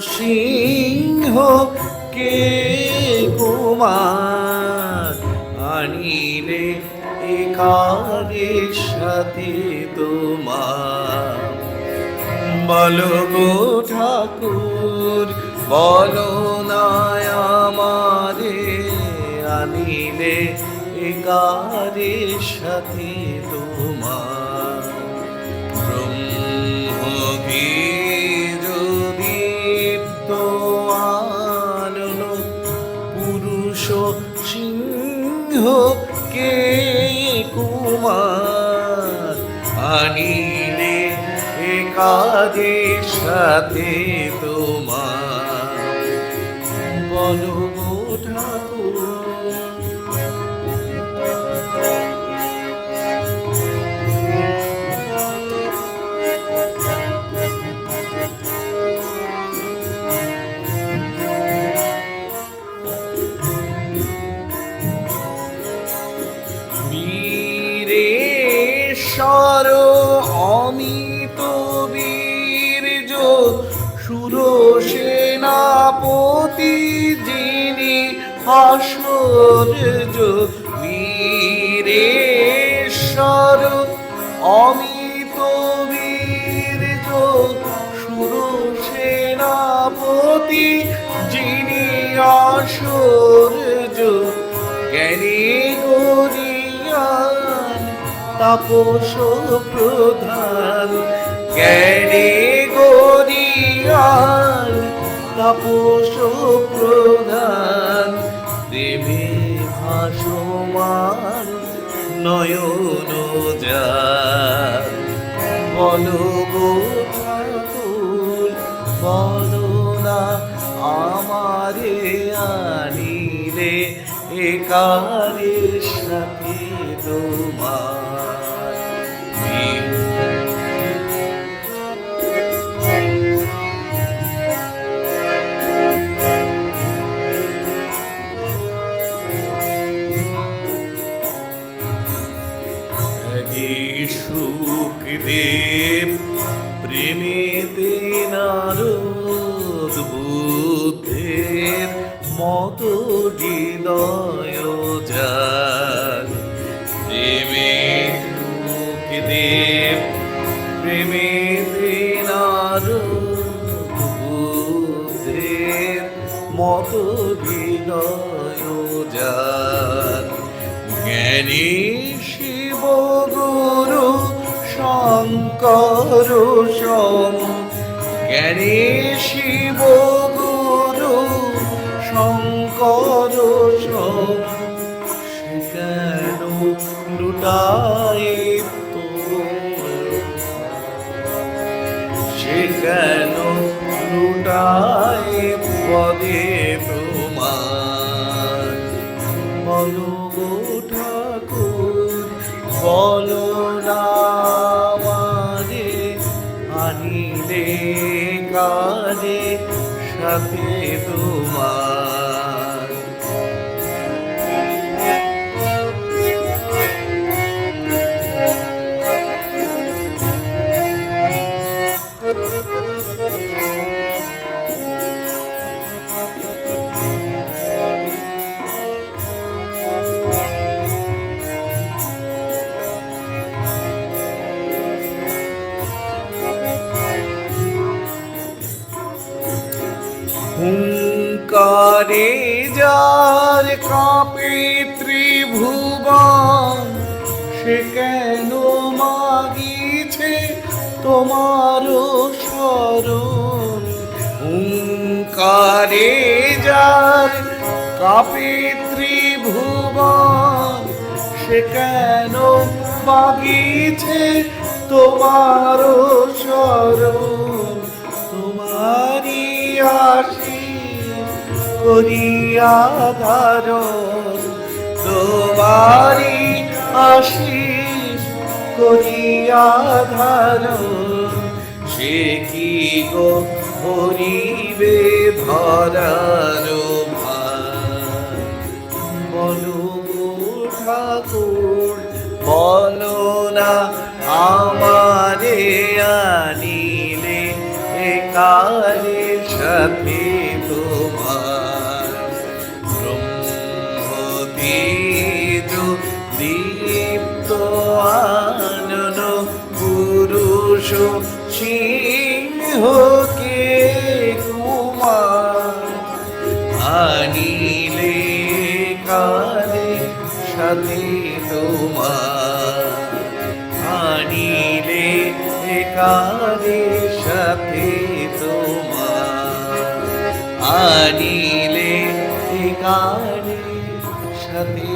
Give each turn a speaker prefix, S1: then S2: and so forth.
S1: সিংহ কে কুমার আনিলে একারে সাথে তোমার? বলো গো ঠাকুর, বলো আমারে, আনিলে একারে সাথে আনিলে একাদের সাথে তোমার। বলো অমিত বীর্য সুরসেনাপতি যিনি হাসর্য বীরেশ্বর। অমিত বীর্য সুরসেনাপতি যিনি আশর্য তাপস প্রধান, জ্ঞানী গরিয়ান তাপস প্রধান। দেবে ভাসমান নয়ন বলো ঠাকুর আমারে আনিলে একারে সাথে তোমার সুখ দেব প্রেমেতে নারদ বুদ্ধের মত হৃদয় যার প্রেমে সুখ দেব প্রেমেতে নারদ বুদ্ধের মত হৃদয় জ্ঞানী শঙ্কর জ্ঞানী শিব গুরু শঙ্কর সম সে কেন লুটাই কেন লুটাই পদে প্রমাণ? বলো ঠাকুর, বলো না কাজে সাথে তোমার হুঙ্কারে যার কাঁপে ত্রিভুবন, সে কেন মাগিছে তোমার স্মরণ? হুঙ্কারে যার কাঁপে ত্রিভুবন, সে কেন মাগিছে তোমার স্মরণ? তোমারি আসি করিয়া ধারণ তোমারি আশিস করিয়া ধারণ সে কি গো হরিবে ধরার ভার? বলো ঠাকুর, বলো না আমারে আনিলে একালে সাথে সিংহকে কুমার আনিলে কালে সাথে তোমার আনিলে কালে সাথে তোমার আনিলে কালে সাথে